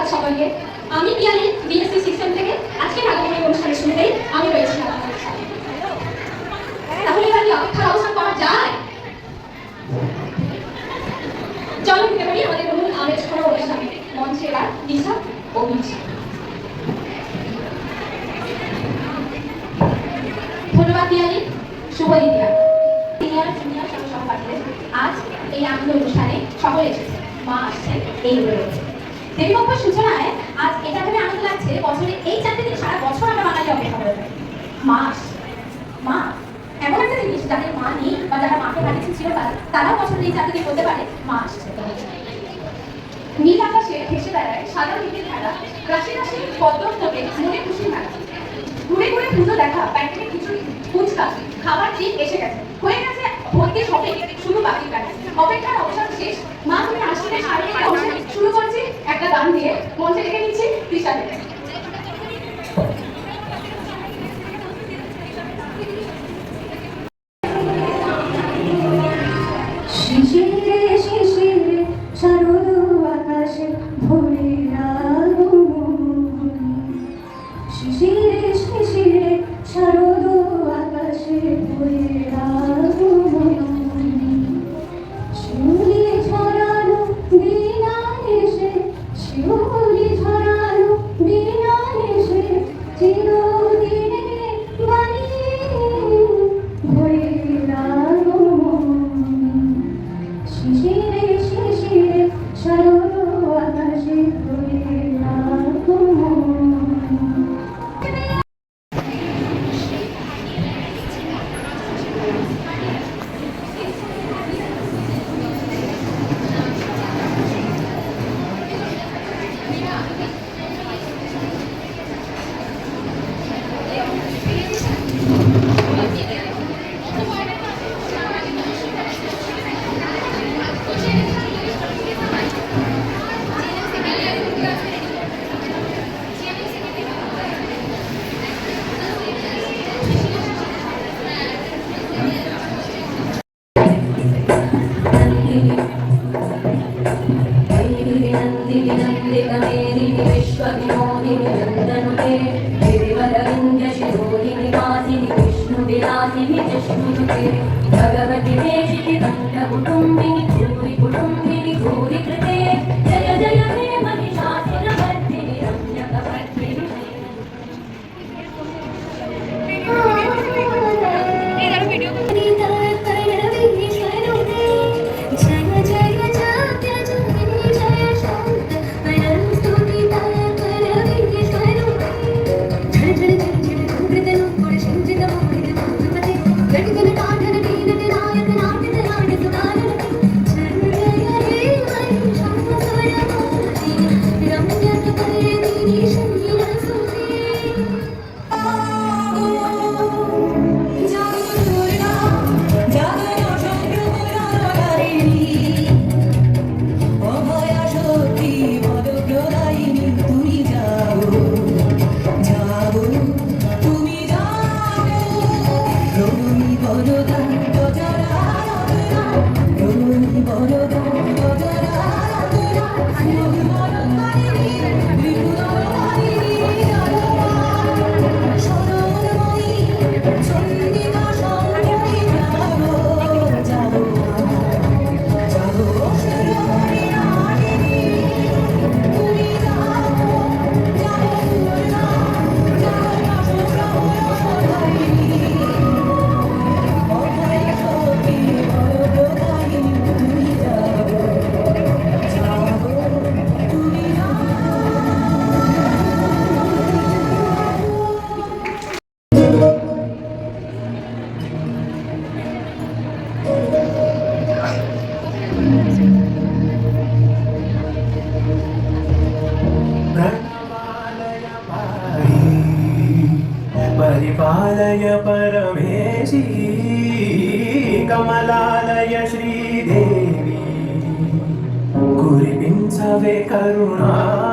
সুপ্রভাত সকলকে। আমি পিয়ালি বিএসসি সিস্টেম থেকে আজকের আগমনী আমি রয়েছি তাহলে এবার অপেক্ষার অবসান করা যায়? চলো দিতে পারি আমাদের আমেজ করা অনুষ্ঠানে মঞ্চে এবার ধন্যবাদ পিয়ালি শুভ সিনিয়র সহপাঠীদের আজ এই আনন্দ অনুষ্ঠানে সকলে এসেছে। মা আসছেন এই রয়েছে দেবীপক্ষ সূচনায় আজ এটা ভেবে আনন্দ লাগছে। বছরে এই চারটে দিন সারা বছর আমরা বাঙালি অপেক্ষা করে থাকি। মা, এমন একটা জিনিস যাদের মা নেই বা যারা মাকে হারিয়েছে চিরকাল, তারাও বছরে এই চারটে দিন বলতে পারে। মা আসছে। নীল আকাশে ভেসে বেড়ায় সাদা মেঘের খেলা রাশি রাশি পদ্ম ফোটে মনে খুশি মেলা ঘুরে ঘুরে পুজো দেখা, প্যাকেটে খিচুড়ি, ফুচকা, খাবার ঠিক এসে গেছে। হয়ে গেছে ভর্তি শপে, শুধু বাকি কাটে অপেক্ষার অবসান শেষ। মা তুমি একটা দাম দিয়ে মঞ্চে রেখে নিচ্ছি তৃষাকে শিউলি ঝরানো বিনা এসে চিরদিনে Україні. 我都答。पालय परमेशी कमलालय श्रीदेवी कुरिपिंसवे करुणाम्बुरासी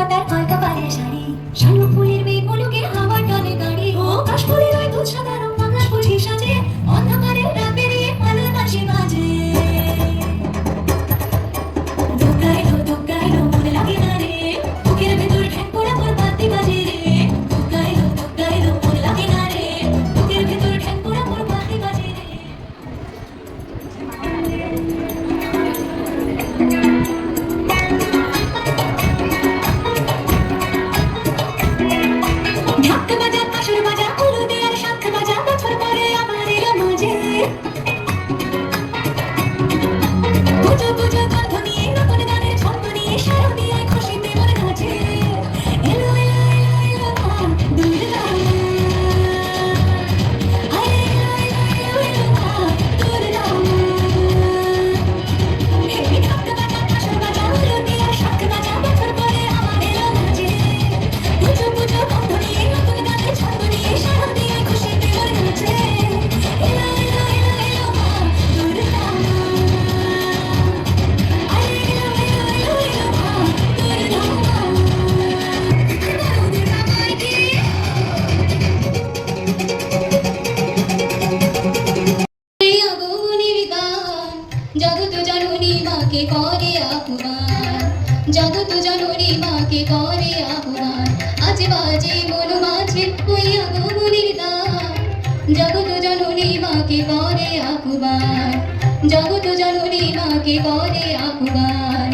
लगातार कॉल का परेशानी জগৎ জননী মাকে করে আকুবার জগৎ জননী মাকে করে আকুবার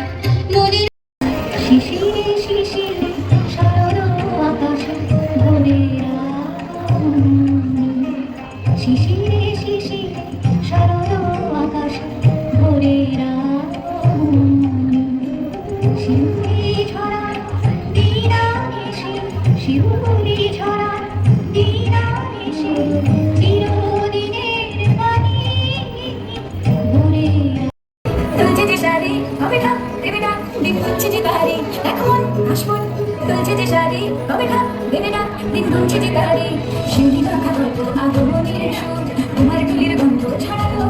তারি হবে না, দেবে না দিন ধুনছে যে তারি এখন আসবন তুলছে যে শাড়ি হবে না, দেবে না দিন ধুনছে যে তারি। শিউলি আগমনের সুর, তোমার চুলির গন্ধ ছাড়ালো।